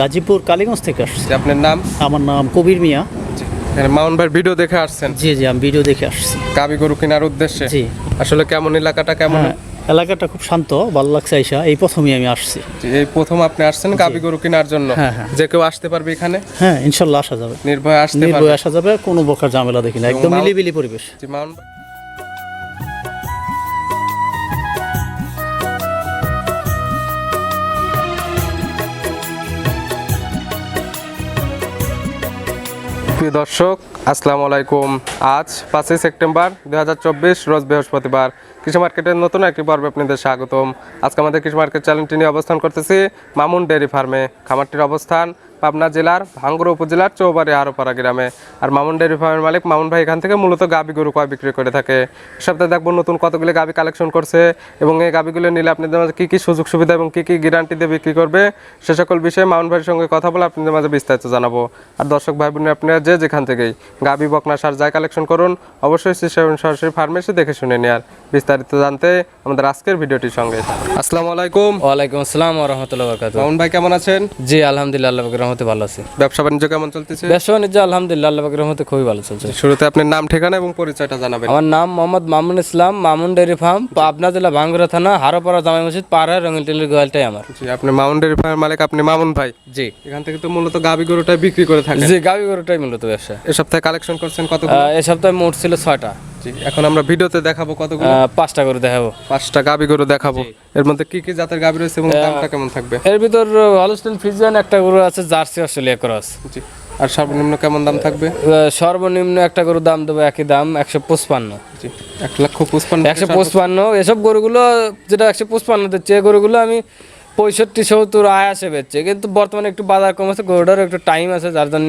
গাজীপুর কালীগঞ্জ থেকে আসছি। আপনার নাম? আমার নাম কবির মিয়া। মাউন্ট ভাইয়ের ভিডিও দেখে আসছেন? জি জি আমি ভিডিও দেখে আসছি। গাবি গরু কেনার উদ্দেশ্যে? জি। আসলে কেমন এলাকাটা কেমন? হ্যাঁ, এলাকাটা খুব শান্ত ভালো লাগছে আইসা। এই প্রথমেই আমি আসছি। এই প্রথম আপনি আসছেন গাবি গরু কেনার জন্য? হ্যাঁ, হ্যাঁ। যে কেউ আসতে পারবে এখানে? হ্যাঁ ইনশাল্লাহ আসা যাবে। নির্ভয় আসতে নির্ভয় আসা যাবে কোনো প্রকার ঝামেলা দেখি না। একদম মিলিবিলি পরিবেশ। মাউন্ট প্রিয় দর্শক, আসসালামু আলাইকুম। আজ পাঁচই সেপ্টেম্বর দু হাজার চব্বিশ, রোজ বৃহস্পতিবার। কৃষি মার্কেটের নতুন একটি পর্বে আপনাদের স্বাগতম। আজকে আমাদের কৃষি মার্কেট চ্যানেলটি নিয়ে অবস্থান করতেছি মামুন ডেয়ারি ফার্মে। খামারটির অবস্থান পাবনা জেলার ভাঙ্গুর উপজেলার চৌবাড়ি আরোপাড়া গ্রামে। আর মামুন ডেয়ারি ফার্মের মালিক মামুন ভাই এখান থেকে মূলত গাবি গরু কয় বিক্রি করে থাকে। সপ্তাহে দেখব নতুন কতগুলি গাবি কালেকশন করছে এবং এই গাবিগুলো নিলে আপনাদের মাঝে কী কী সুযোগ সুবিধা এবং কী কী গ্যারান্টি দিয়ে বিক্রি করবে সে সকল বিষয়ে মামুন ভাইয়ের সঙ্গে কথা বলে আপনাদের মাঝে বিস্তারিত জানাব। আর দর্শক ভাই বোনের আপনারা যে যেখান থেকেই গাবি বকনা সার যাই কালেকশন করুন অবশ্যই সরাসরি ফার্মেসি দেখে শুনে নেয়ার বিস্তারিত জানতে আমাদের আজকের ভিডিওটির সঙ্গে। আসসালামু আলাইকুম। ওয়ালাইকুম আসসালাম রহমতুল্লাহ বরকাত মামুন ভাই কেমন আছেন? জি আলহামদুলিল্লাহ রহমতে ভালো আছি। ব্যবসা বাণিজ্য কেমন চলতেছে? ব্যবসা বাণিজ্য আলহামদুলিল্লাহ আল্লাহ বাকির রহমতে খুবই ভালো চলছে। শুরুতে আপনার নাম ঠিকানা এবং পরিচয়টা জানাবেন। আমার নাম মোহাম্মদ মামুন ইসলাম মামুন ডেয়ারি ফার্ম পাবনা জেলা ভাঙ্গুরা থানা হারোপাড়া জামাই মসজিদ পাড়া রঙিন টেলির গোয়ালটাই আমার। জি আপনি মাউন্ট ডেয়ারি ফার্মের মালিক আপনি মামুন ভাই। জি। এখান থেকে তো মূলত গাবি গরুটা বিক্রি করে থাকেন। জি গাবি গরুটাই মূলত ব্যবসা। এ সপ্তাহে কালেকশন করছেন কত এ সপ্তাহে মোট ছিল ছয়টা। জি এখন আমরা ভিডিওতে দেখাবো কতগুলো? পাঁচটা করে দেখাবো। পাঁচটা গাবি গরু দেখাবো। এর মধ্যে কি কি জাতের গাবি রয়েছে এবং দামটা কেমন থাকবে? এর ভিতর হলস্টেন ফিজিয়ান একটা গরু আছে জার্সি অস্ট্রেলিয়া ক্রস জি আর সর্বনিম্ন কেমন দাম থাকবে? সর্বনিম্ন একটা গরুর দাম দেবো একই দাম একশো পঁচপান্ন। এক লক্ষ পঁচপান্ন একশো পঁচপান্ন এসব গরুগুলো যেটা একশো পঁচপান্ন দিচ্ছে এই গরুগুলো আমি পঁয়ষট্টি সত্তর আয় আসে বেচছে কিন্তু বর্তমানে একটু বাজার কম আছে গরুটার একটু টাইম আছে যার জন্য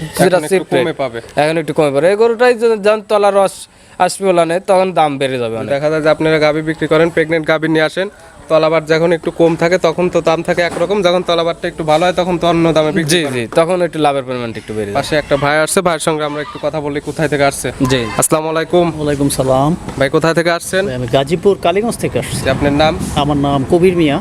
যেটা এখন একটু কমে পাবে। এখন একটু কমে পাবে। এই গরুটাই যখন- তলা রস আসবে ওলানে তখন দাম বেড়ে যাবে দেখা যায় যে আপনারা গাবি বিক্রি করেন প্রেগনেন্ট গাবি নিয়ে আসেন তলাবার যখন একটু কম থাকে তখন তো দাম থাকে একরকম যখন তলাবারটা একটু ভালো হয় তখন তো অন্য দামে বিক্রি জি জি তখন একটু লাভের পরিমাণটা একটু বেড়ে পাশে একটা ভাই আসছে ভাইয়ের সঙ্গে আমরা একটু কথা বলি কোথায় থেকে আসছে? জি। আসসালামু আলাইকুম। ওয়ালাইকুম সালাম। ভাই কোথায় থেকে আসছেন? আমি গাজীপুর কালীগঞ্জ থেকে আসছি। আপনার নাম? আমার নাম কবির মিয়া।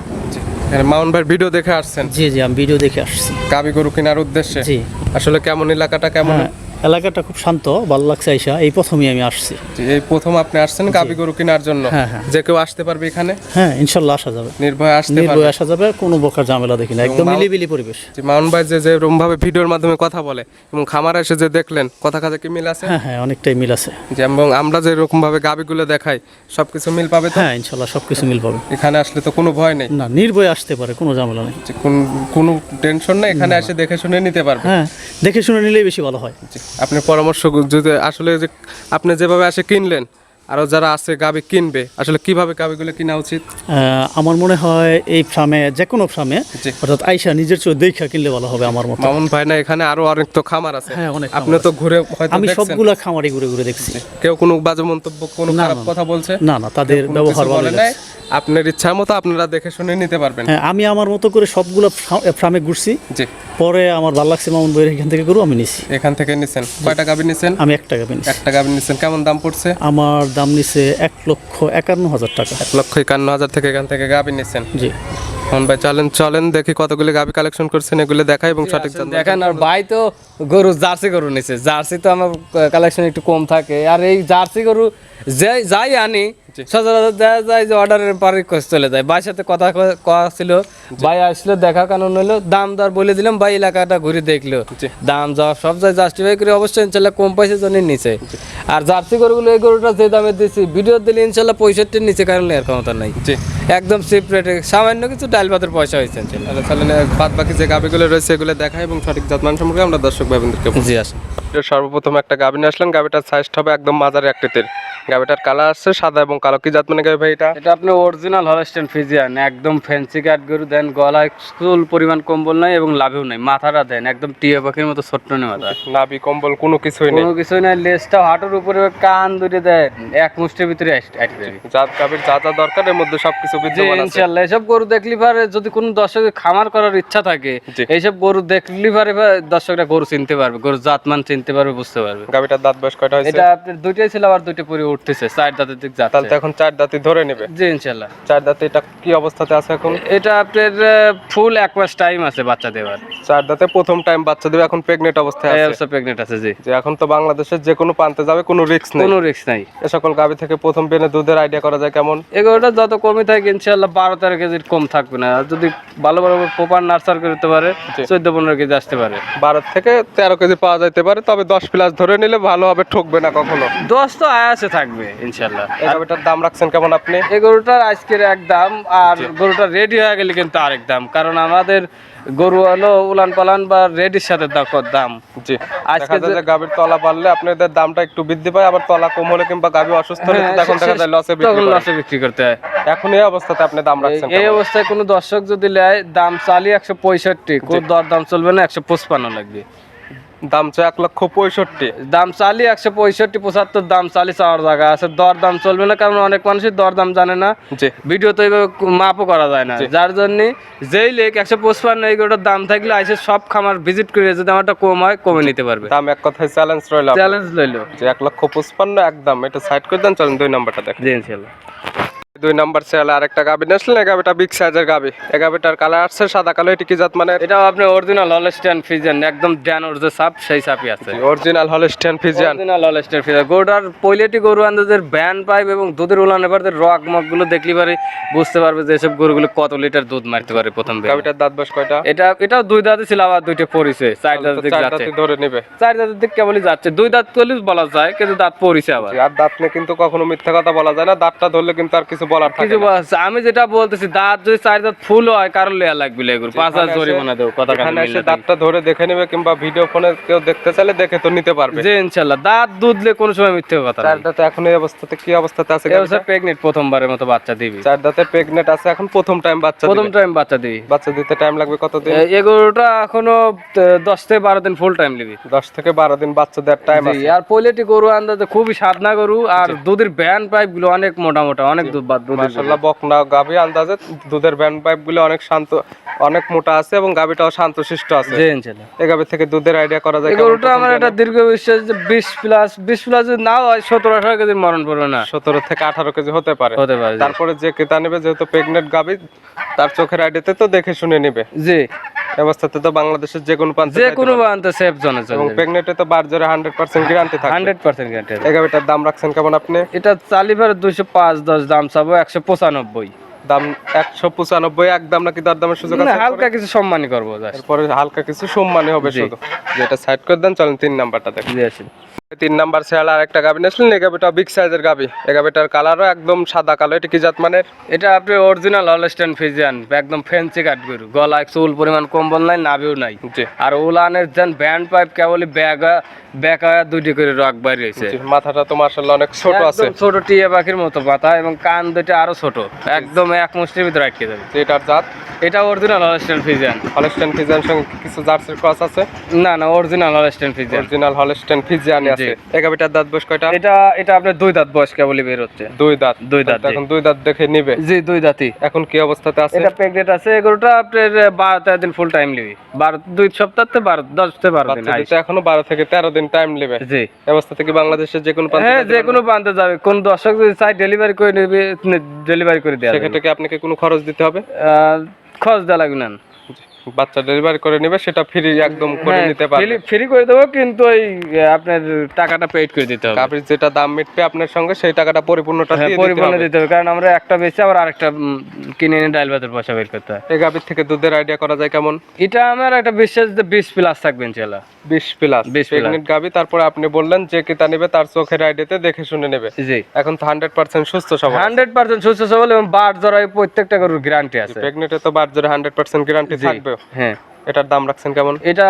মাউন্ট ভাই ভিডিও দেখে আসছেন? জি জি আমি ভিডিও দেখে আসছি। কাবি গরু কেনার উদ্দেশ্যে? জি। আসলে কেমন এলাকাটা কেমন? হ্যাঁ, এলাকাটা খুব শান্ত ভালো লাগছে আইসা। এই প্রথমেই আমি আসছি। এই প্রথম আপনি আসছেন গাবি গরু কেনার জন্য? হ্যাঁ, হ্যাঁ। যে কেউ আসতে পারবে এখানে? হ্যাঁ ইনশাল্লাহ আসা যাবে। নির্ভয় আসতে পারবে। নির্ভয় আসা যাবে কোনো প্রকার ঝামেলা দেখি না। একদম মিলিবিলি পরিবেশ। যে মাউন্ট ভাই যে যে এরকম ভাবে ভিডিওর মাধ্যমে কথা বলে এবং খামার এসে যে দেখলেন কথা কাজে কি মিল আছে? হ্যাঁ হ্যাঁ অনেকটাই মিল আছে। যে এবং আমরা যে রকম ভাবে গাবিগুলো দেখাই সবকিছু মিল পাবে তো? হ্যাঁ ইনশাল্লাহ সবকিছু মিল পাবে। এখানে আসলে তো কোনো ভয় নেই। না নির্ভয় আসতে পারে কোনো ঝামেলা নেই। কোন কোনো টেনশন নেই এখানে এসে দেখে শুনে নিতে পারবে। হ্যাঁ দেখে শুনে নিলেই বেশি ভালো হয়। আপনি পরামর্শ যদি আসলে যে আপনি যেভাবে আসে কিনলেন আরও যারা আছে গাবি কিনবে আসলে কীভাবে গাবিগুলো কিনা উচিত? আমার মনে হয় এই ফার্মে যে কোনো ফার্মে অর্থাৎ আইসা নিজের চোখ দেখা কিনলে ভালো হবে আমার মতো। মামুন ভাই না এখানে আরও অনেক তো খামার আছে। হ্যাঁ অনেক আপনি তো ঘুরে আমি সবগুলা খামারি ঘুরে ঘুরে দেখছি। কেউ কোনো বাজে মন্তব্য কোনো খারাপ কথা বলছে? না না তাদের ব্যবহার ভালো আপনার ইচ্ছা মতো আপনারা দেখে শুনে নিতে পারবেন। হ্যাঁ আমি আমার মতো করে সবগুলো ফার্মে ঘুরছি। জি। পরে আমার ভালো লাগছে মামুন বইয়ের এখান থেকে গরু আমি নিছি। এখান থেকে নিছেন। কয়টা গাবি নিছেন? আমি এক টাকা নিছি। একটা গাবি নিছেন। কেমন দাম পড়ছে? আমার দাম নিছে এক লক্ষ একান্ন হাজার টাকা। এক লক্ষ একান্ন হাজার থেকে এখান থেকে গাবি নিছেন। জি। এখন ভাই চলেন চলেন দেখি কতগুলি গাবি কালেকশন করছেন। এগুলো দেখাই এবং সঠিক দেখেন আর ভাই তো গরু জার্সি গরু নিছে। জার্সি তো আমার কালেকশন একটু কম থাকে। আর এই জার্সি গরু যে যাই আনি সচরাচর দেখা যায় যে অর্ডারের পরে চলে যায়। ভাইয়ের সাথে কথা ক- কওয়া ছিল। ভাই আসলো দেখা কারণ হলো দাম দর বলে দিলাম ভাই এলাকাটা ঘুরে দেখল। দাম যাওয়া সব যায় জাস্টিফাই করে অবশ্যই ইনশাল্লাহ কম পয়সার জন্য নিচে। আর জার্সি গরুগুলো এই গরুটা যে দামে দিচ্ছি ভিডিও দিলে ইনশাল্লাহ পঁয়ষট্টির নিচে কারণ নেওয়ার ক্ষমতা নাই। একদম চিপ রেটে সামান্য কিছু ডাল ভাতের পয়সা হয়েছে তাহলে বাদ বাকি যে গাবিগুলো রয়েছে এগুলো দেখাই এবং সঠিক যত্ন সম্পর্কে আমরা দর্শক। জি আসুন। সর্বপ্রথম একটা গাবি নিয়ে আসলেন। গাবিটার সাইজটা হবে একদম মাঝারি আকৃতির। গাবিটার কালার আসছে সাদা এবং কালো। কি জাত মানে গাবি ভাই এটা? এটা আপনি অরিজিনাল হলস্টেন ফিজিয়ান একদম ফ্যান্সি কাট গরু দেন গলায় চুল পরিমাণ কম্বল নাই এবং লাভেও নাই মাথাটা দেন একদম টিয়া পাখির মতো ছোট্ট নেই মাথা নাবি কম্বল কোনো কিছুই নেই। কোনো কিছুই নাই লেজটা হাঁটুর উপরে কান দুটো দেন এক মুষ্টির ভিতরে জাত গাবির যা যা দরকার এর মধ্যে সবকিছু বিদ্যমান আছে। ইনশাল্লাহ এসব গরু দেখলি পারে যদি কোনো দর্শকের খামার করার ইচ্ছা থাকে। এইসব গরু দেখলি পারে দর্শকরা গরু চিনতে পারবে গরু জাতমান চিনতে চিনতে পারবে বুঝতে পারবে। গাবিটার দাঁত বয়স কয়টা হয়েছে? এটা আপনার দুইটাই ছিল আবার দুইটা পরে উঠতেছে চার দাঁতের দিক তাহলে যাচ্ছে তো এখন চার দাঁতি ধরে নেবে। জি ইনশাল্লাহ। চার দাঁতে এটা কি অবস্থাতে আছে এখন? এটা আপনার ফুল এক মাস টাইম আছে বাচ্চা দেওয়ার। চার দাঁতে প্রথম টাইম বাচ্চা দেবে এখন প্রেগনেন্ট অবস্থায় আছে। অবস্থা প্রেগনেন্ট আছে জি। যে এখন তো বাংলাদেশের যে কোনো প্রান্তে যাবে কোনো রিস্ক নেই। কোনো রিস্ক নাই। এ সকল গাবি থেকে প্রথম বেনে দুধের আইডিয়া করা যায় কেমন? এগুলোটা যত কমই থাকে ইনশাল্লাহ বারো তেরো কেজির কম থাকবে না। আর যদি ভালো ভালো প্রপার নার্সার করতে পারে। চোদ্দ পনেরো কেজি আসতে পারে। বারো থেকে তেরো কেজি পাওয়া যাইতে পারে তবে দশ প্লাস ধরে নিলে ভালো হবে ঠকবে না কখনো। দশ তো আয়াসে থাকবে ইনশাল্লাহ। এই দাম রাখছেন কেমন আপনি? এই গরুটার আজকের এক দাম আর গরুটা রেডি হয়ে গেলে কিন্তু আরেক দাম কারণ আমাদের গরু হলো উলান পালান বা রেডির সাথে দাম- দাম। জি। আজকে যে গাবির তলা বাড়লে আপনাদের দামটা একটু বৃদ্ধি পায় আবার তলা কম হলে কিংবা গাবি অসুস্থ হলে তো তখন দেখা যায় লসে হ্যাঁ, বিক্রি লসে বিক্রি করতে হয়। এখন এই অবস্থাতে আপনি দাম রাখছেন এই অবস্থায় কোনো দর্শক যদি নেয় দাম চালি একশো পঁয়ষট্টি কোন দর দাম চলবে না একশো পঁচপান্ন লাগবে। দাম চাই এক লক্ষ পঁয়ষট্টি। দাম চালি একশো পঁয়ষট্টি পঁচাত্তর দাম চালি চাওয়ার জায়গা আছে। দর দাম চলবে না কারণ অনেক মানুষের দর দাম জানে না। জি। ভিডিও তো এইভাবে মাপও করা যায় না। যার জন্য যেই লেক একশো পঁচপান্ন এইগুলোর দাম থাকলে আইসে সব খামার ভিজিট করে যদি আমারটা কম হয় কমে নিতে পারবে। দাম এক কথায় চ্যালেঞ্জ রইল চ্যালেঞ্জ লইলো যে এক লক্ষ পঁচপান্ন একদম। এটা সাইড করে দেন চলেন দুই নাম্বারটা দেখ জি ইনশাল্লাহ দুই নাম্বার চেয়ালে আরেকটা গাবি। নিয়েছিলেন এই গাবিটা বিগ সাইজের গাবি। এই গাবিটার কালার আসছে সাদা কালো এটি কি জাত মানে? এটাও আপনি অরিজিনাল হলস্টাইন ফিজিয়ান একদম ড্যান ওর যে সাপ সেই সাপই আছে। Original Holstein Friesian original Holstein Friesian গরুটার পৈলেটি গরু আন্দাজের ব্যান পাইপ এবং দুধের উলান এবার রক মকগুলো দেখলি পারে বুঝতে পারবে যে এসব গরুগুলো কত লিটার দুধ মারতে পারে প্রথম। গাবিটার দাঁত বয়স কয়টা? এটা এটাও দুই দাঁতে ছিল আবার দুইটা পরিছে চার দাঁতের দিক যাচ্ছে। ধরে নেবে। চার দাঁতের দিক কেবলই যাচ্ছে। দুই দাঁত করলে বলা যায় কিন্তু দাঁত পরিছে আবার। আর দাঁত নিয়ে কিন্তু কখনো মিথ্যা কথা বলা যায় না। দাঁতটা ধরলে কিন্তু আর কিছু বলার থাকে কিছু। আমি যেটা বলতেছি দাঁত যদি চার দাঁত ফুল হয় কারণ লেয়া লাগবে এগুলো পাঁচ হাজার জরিমানা দেবো কথা এখানে এসে দাঁতটা ধরে দেখে নেবে কিংবা ভিডিও ফোনে কেউ দেখতে চাইলে দেখে তো নিতে পারবে। যে ইনশাল্লাহ। দাঁত দুধলে কোনো সময় মিথ্যে কথা চার দাঁতে এখন এই অবস্থাতে কি অবস্থাতে আছে এই অবস্থায় প্রেগনেন্ট প্রথমবারের মতো বাচ্চা দিবি। চার দাঁতে প্রেগনেন্ট আছে এখন প্রথম টাইম বাচ্চা প্রথম টাইম বাচ্চা দিবি। বাচ্চা দিতে টাইম লাগবে কতদিন? এগুলোটা এখনও আহ, দশ থেকে বারো দিন ফুল টাইম নিবি। দশ থেকে বারো দিন বাচ্চা দেওয়ার টাইম আছে। আর পৈলেটি গরু আন্দাজে খুবই সাধনা গরু আর দুধের ব্যান পাইপগুলো অনেক মোটা মোটা অনেক দুধ বা- মাশাআল্লাহ বকনা গাভী আন্দাজে দুধের ব্যান্ড পাইপগুলো অনেক শান্ত অনেক মোটা আছে এবং শিষ্ট আছে। জি ইনশাল্লাহ এই গাভী থেকে দুধের আইডিয়া করা যায় গরুটা আমার একটা দীর্ঘ বিশ্বাস যে বিশ প্লাস বিশ প্লাস যদি না হয় সতেরো আঠারো কেজি মরণ পড়বে না। সতেরো থেকে আঠারো কেজি হতে পারে। হতে পারে তারপরে যে ক্রেতা নেবে যেহেতু প্রেগনেন্ট গাভী তার চোখের আইডিয়াতে তো দেখে শুনে নিবে। জি। অবস্থাতে তো বাংলাদেশের যে কোনো প্রান্তে যে কোনো সেফ জোনে এবং চলে তো বার জোরে হান্ড্রেড পার্সেন্ট গ্যারান্টি থাকে হান্ড্রেড পার্সেন্ট গ্যারান্টি এই গাভীটার দাম রাখছেন কেমন আপনি? এটা দুইশো পাঁচ দশ দাম চাবো একশো পঁচানব্বই। দাম একশো পঁচানব্বই একদম নাকি দর দামের সুযোগ আছে? হালকা কিছু সম্মানই করব তারপরে হালকা কিছু সম্মানী হবে শুধু। যেটা সাইড করে দেন চলেন তিন নাম্বারটা দেখেন। তিন নাম্বার শেয়াল আর একটা গাবি নিয়েছিলেন এই গাবিটা বিগ সাইজের গাবি। এই গাবিটার কালারও একদম সাদা কালো এটা কি জাত মানের? এটা আপনি অরিজিনাল হলস্টেন ফিজিয়ান একদম ফেন্সি কাট গরু। গলায় চুল পরিমাণ কম্বল নাই নাভিও নাই। আর উলানের যেন ব্যান্ড পাইপ কেবলই ব্যাগা ব্যাকা দুইটি করে রক বাইরে রয়েছে মাথাটা তো মার্শাল্লাহ অনেক ছোট আছে। একদম ছোট টিয়া পাখির মতো পাতা এবং কান দুটো আরও ছোট। একদম এক মুষ্টির ভিতরে আটকে যাবে। এটার জাত? এটা original Holstein Friesian Holstein Friesian সঙ্গে কিছু জার্সির ক্রস আছে? না না original Holstein Friesian original Holstein Friesian আছে। এই গাবিটার দাঁত বয়স কয়টা? এটা এটা আপনার দুই দাঁত বয়স কেবলই বের হচ্ছে। দুই দাঁত। দুই দাঁত, এখন দুই দাঁত দেখে নিবে। জি দুই দাঁতই। এখন কি অবস্থাতে আছে? এটা প্রেগনেন্ট আছে এগুলোটা আপনার বারো তেরো দিন ফুল টাইম নিবি। বারো দুই সপ্তাহ থেকে বারো দশ থেকে বারো দিন বাচ্চা এখনও বারো থেকে তেরো দিন টাইম নেবে। জি। অবস্থা থেকে বাংলাদেশের যে কোনো প্রান্তে হ্যাঁ যে কোনো প্রান্তে যাবে। কোন দর্শক যদি চাই ডেলিভারি করে নেবে ডেলিভারি করে দেওয়া যাবে। সেক্ষেত্রে কি আপনাকে কোনো খরচ দিতে হবে? আহ, খরচ দেওয়া লাগবে না। বাচ্চা ডেলিভারি করে নেবে সেটা ফ্রি একদম করে হ্যাঁ, নিতে পারবে। ফ্রি করে দেবো কিন্তু ওই আপনার টাকাটা পেড করে দিতে হবে। গাভীর যেটা দাম মিটবে আপনার সঙ্গে সেই টাকাটা পরিপূর্ণটা হ্যাঁ দিয়ে পরিপূর্ণ দিতে হবে কারণ আমরা একটা বেচে আবার আরেকটা কিনে এনে ভাতের পয়সা বের করতে হয়। এই গাভীর থেকে দুধের আইডিয়া করা যায় কেমন? এটা আমার একটা বিশ্বাস যে বিশ প্লাস থাকবে বিশ প্লাস 20 plus। প্রেগনেন্ট গাভী তারপরে আপনি বললেন যে কেতা নেবে তার চোখের আইডিয়াতে দেখে শুনে নেবে। জি। এখন তো হান্ড্রেড পার্সেন্ট সুস্থ সবল। হান্ড্রেড পার্সেন্ট সুস্থ সবল এবং বার জড়াই প্রত্যেকটা গরুর গ্যারান্টি আছে। প্রেগনেন্টে তো বার জোরে হান্ড্রেড পার্সেন্ট গ্যারান্টি জি, থাকবে হ্যাঁ। এটার দাম রাখছেন কেমন? এটা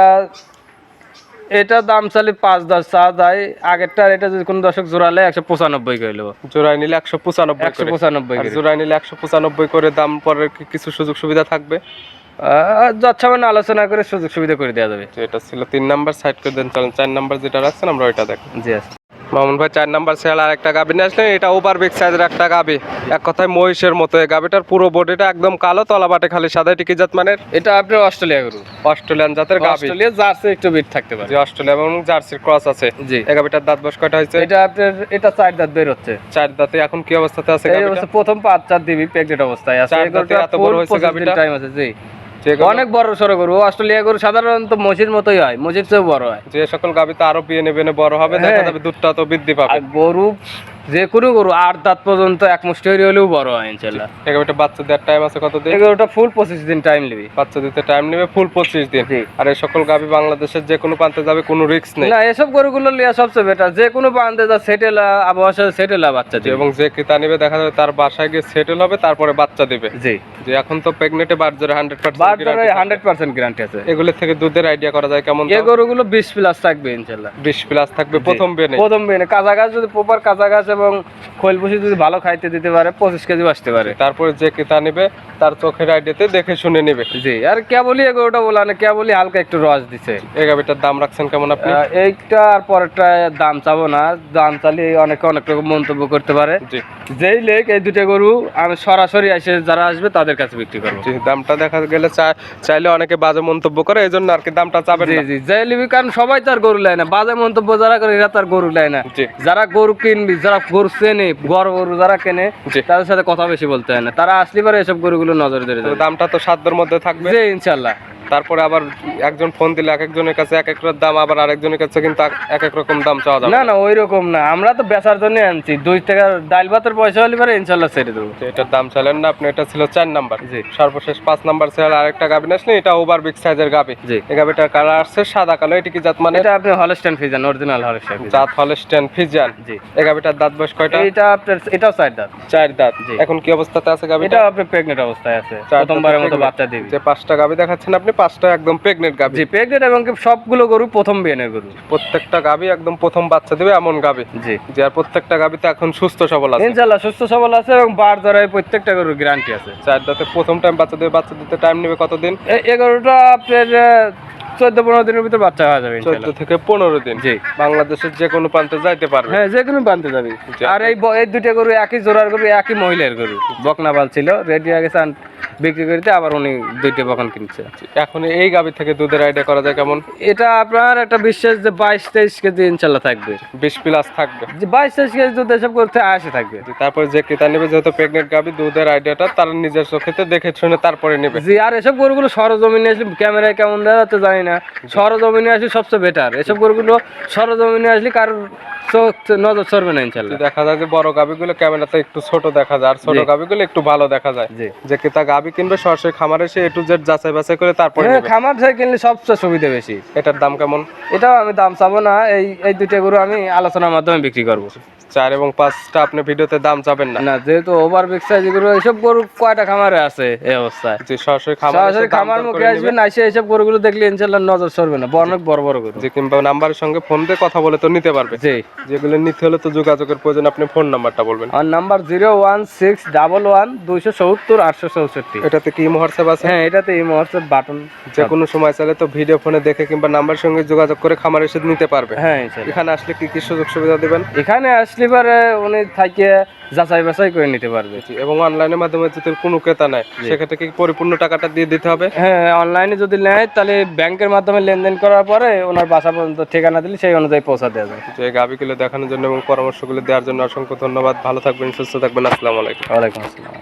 এটা দাম চালি পাঁচ দশ চা যায় আগেরটা এটা যদি কোনো দশক জোড়ালে একশো পঁচানব্বই করে নেব। জোড়ায় নিলে একশো পঁচানব্বই একশো পঁচানব্বই জোড়ায় নিলে একশো পঁচানব্বই করে দাম পরে কিছু সুযোগ সুবিধা থাকবে? আহ, যৎসামান্য আলোচনা করে সুযোগ সুবিধা করে দেওয়া যাবে। এটা ছিল তিন নাম্বার সাইড করে দেন চলেন চার নাম্বার যেটা রাখছেন আমরা ওইটা দেখো জি আছে মামুন ভাই চার নাম্বার সেল আর একটা গাবি নিয়ে আসলেন এটা ওভার বিগ সাইজের একটা গাবি। এক কথায় মহিষের মতো এই গাবিটার পুরো বডিটা একদম কালো তলা বাটে খালি সাদা টিকি জাত মানের? এটা আপনার অস্ট্রেলিয়া গরু। অস্ট্রেলিয়ান জাতের গাবি। অস্ট্রেলিয়া জার্সি একটু বিট থাকতে পারে। যে অস্ট্রেলিয়া এবং জার্সির ক্রস আছে। জি। এই গাবিটার দাঁত বয়স কয়টা হয়েছে? এটা আপনার এটা চার দাঁত বের হচ্ছে। চার দাঁতে এখন কি অবস্থাতে আছে অবস্থা প্রথম পাঁচ চার দিবি প্রেগনেন্ট অবস্থায় আছে। এত বড় হয়েছে 25 গাভীটা? টাইম আছে জি। অনেক বড় সড়ো গরু। অস্ট্রেলিয়া গরু সাধারণত মসজিদ মতোই হয় মসজিদ চেয়েও বড় হয়। যে সকল গাভী তো আরও বিয়ে নেবে বড় হবে দেখা হ্যাঁ। যাবে দুধটা তো বৃদ্ধি পাবে। গরু যে কোনো গরু আট দাঁত পর্যন্ত এক মুষ্টি হলেও বড় হয় ইনশাল্লাহ এই গাবিটা বাচ্চা দেওয়ার টাইম আছে কতদিন? এই গরুটা ফুল পঁচিশ দিন টাইম নিবি। বাচ্চা দিতে টাইম নেবে ফুল পঁচিশ দিন। আর এই সকল গাবি বাংলাদেশের যে কোনো প্রান্তে যাবে কোনো রিস্ক নেই। না এসব গরুগুলো লিয়া সবচেয়ে বেটার যে কোনো বান্ধে যা সেটেল আবহাওয়ার সাথে সেটেল বাচ্চা দিবে। এবং যে ক্রেতা নেবে দেখা যাবে তার বাসায় গিয়ে সেটেল হবে তারপরে বাচ্চা দিবে। জি। যে এখন তো প্রেগনেটে বার্জারে hundred percent hundred percent guarantee আছে। এগুলো থেকে দুধের আইডিয়া করা যায় কেমন এই গরুগুলো বিশ প্লাস থাকবে ইনশাল্লাহ বিশ প্লাস থাকবে প্রথম বেনে। প্রথম বেনে। কাঁচা গাছ যদি প্রপার কাঁচা গাছ এবং খৈল বসি যদি ভালো খাইতে দিতে পারে পঁচিশ কেজি আসতে পারে। তারপরে যে ক্রেতা নেবে তার চোখের আইডিয়াতে দেখে শুনে নেবে। জি আর কেবলই এগুলোটা বলা না কেবলই হালকা একটু রস দিছে। এই গাবিটার দাম রাখছেন কেমন আপনি? এইটা আর পরেরটা দাম চাবো না দাম চালি অনেকে অনেক রকম মন্তব্য করতে পারে। জি। যেই লেক এই দুটো গরু আমি সরাসরি এসে যারা আসবে তাদের কাছে বিক্রি করব। জি দামটা দেখা গেলে চাইলে অনেকে বাজে মন্তব্য করে এই জন্য আর কি দামটা চাবেন জি জি যে লিবি কারণ সবাই তার গরু নেয় না। বাজে মন্তব্য যারা করে এরা তার গরু নেয় না। যারা গরু কিনবি যারা গরু চেনে বড় গরু যারা কেনে। তাদের সাথে কথা বেশি বলতে হয় না। তারা আসলে পারে এসব গরুগুলো নজর ধরে দেবে দামটা তো সাধ্যের মধ্যে থাকবে। ইনশাল্লাহ তারপরে আবার একজন ফোন দিলে এক একজনের কাছে এক এক দাম আবার আরেকজনের কাছে কিন্তু এক- এক রকম দাম চাওয়া যাবে। না না ওই রকম না। আমরা তো বেচার জন্য আনছি। দুই টাকা ডাল ভাতের পয়সা হলে পারে ইনশাল্লাহ ছেড়ে দেবো। এটার দাম চাইলেন না আপনি এটা ছিল চার নাম্বার। জি। সর্বশেষ পাঁচ নাম্বার ছিল আরেকটা গাবি আসলে এটা ওভার বিগ সাইজের গাবি। জি। এই গাবিটার কালার আসছে সাদা কালো এটি কি জাত মানে? এটা আপনি হলস্টাইন ফিজান অরিজিনাল হলস্টাইন জাত হলস্টেন ফিজান জি। এই গাবিটার দাঁত বয়স কয়টা? এটা আপনার এটাও চার দাঁত। চার দাঁত। এখন কি অবস্থাতে আছে গাবিটা? এটা আপনি প্রেগনেন্ট অবস্থায় আছে। প্রথমবারের মতো বাচ্চা দিবি যে পাঁচটা গাবি দেখাচ্ছেন আপনি পাঁচটা একদম প্রেগনেন্ট গাবি জি প্রেগনেন্ট এবং সবগুলো গরু প্রথম বিয়ানের গরু। প্রত্যেকটা গাবি একদম প্রথম বাচ্চা দিবে এমন গাবি জি। যে আর প্রত্যেকটা গাবিতে এখন সুস্থ সবল আছে। ইনশাল্লাহ সুস্থ সবল আছে এবং বার ধরায় প্রত্যেকটা গরুর গ্যারান্টি আছে। চার দাঁতে প্রথম টাইম বাচ্চা দেবে বাচ্চা দিতে টাইম নেবে কতদিন? এই গরুটা আপনার চোদ্দ পনেরো দিনের ভিতরে বাচ্চা হয়ে যাবে চোদ্দ থেকে পনেরো দিন। জি। বাংলাদেশের যে কোনো প্রান্তে যাইতে পারবে। হ্যাঁ যে কোনো বানতে যাবি। আর এই এই দুটো গরু একই জোড়ার গরু একই মহিলার গরু। বকনাবাল ছিল রেডি গেছে আন- বিক্রি করতে আবার উনি দুইটা বকন কিনছে। এখন এই গাবি থেকে দুধের আইডিয়া করা যায় কেমন? এটা আপনার একটা বিশ্বাস যে বাইশ তেইশ কেজি ইনশাল্লাহ থাকবে। বিশ প্লাস থাকবে। যে বাইশ তেইশ কেজি দুধ এসব করতে আসে থাকবে। তারপরে যে ক্রেতা নেবে যেহেতু প্রেগনেন্ট গাবি দুধের আইডিয়াটা তার নিজের চোখেতে দেখে শুনে তারপরে নেবে। জি আর এসব গরুগুলো সরজমিনে আসলে ক্যামেরায় কেমন দেখা যাচ্ছে জানি না। সরজমিনে আসলে সবচেয়ে বেটার এসব গরুগুলো সরজমিনে আসলে কারোর চোখ নজর চড়বে না ইনশাল্লাহ। দেখা যায় যে বড় গাবিগুলো ক্যামেরাতে একটু ছোট দেখা যায় আর ছোট জি। গাবিগুলো একটু ভালো দেখা যায়। যে ক্রেতা গাবি কিনবে সরাসরি খামারে এসে এ টু জেড যাচাই বাছাই করে তারপরে হ্যাঁ নেবে। খামার থেকে কিনলে সবচেয়ে সুবিধা বেশি। এটার দাম কেমন? এটাও আমি দাম চাবো না এই এই দুইটা গরু আমি আলোচনার মাধ্যমে বিক্রি করব। চার এবং পাঁচটা আপনি ভিডিওতে দাম চাবেন না। না যেহেতু ওভার বিগ সাইজ গরু এইসব গরু কয়টা খামারে আছে এই অবস্থায়? যে সরাসরি খামারে সরাসরি খামার মুখে করে আসবে না এসে এইসব গরুগুলো দেখলে ইনশাল্লাহ নজর সরবে না অনেক বড় বড় গরু। যে কিংবা নাম্বারের সঙ্গে ফোন দিয়ে কথা বলে তো নিতে পারবে। জি। যেগুলো নিতে হলে তো যোগাযোগের প্রয়োজন আপনি ফোন নাম্বারটা বলবেন। আমার number zero one six double one দুইশো সত্তর আটশো চৌষট্টি। এটাতে কি হোয়াটসঅ্যাপ আছে? হ্যাঁ এটাতে এই মুহূর্তে বাটন যে কোনো সময় চাইলে তো ভিডিও ফোনে দেখে কিংবা নাম্বারের সঙ্গে যোগাযোগ করে খামার এসে নিতে পারবে। হ্যাঁ এখানে আসলে কি কি সুযোগ সুবিধা দিবেন? এখানে আসলে পরে উনি থাকে যাচাই বাছাই করে নিতে পারবে। এবং অনলাইনের মাধ্যমে যদি কোনো ক্রেতা নেয় সেক্ষেত্রে কি পরিপূর্ণ টাকাটা দিয়ে দিতে হবে? হ্যাঁ অনলাইনে যদি নেয় তাহলে ব্যাংকের মাধ্যমে লেনদেন করার পরে ওনার বাসা পর্যন্ত ঠিকানা দিলে সেই অনুযায়ী পৌঁছা দেওয়া যায় যে গাবিগুলো দেখানোর জন্য এবং পরামর্শগুলো দেওয়ার জন্য অসংখ্য ধন্যবাদ। ভালো থাকবেন সুস্থ থাকবেন। আসসালামু আলাইকুম। ওয়ালাইকুম আসসালাম।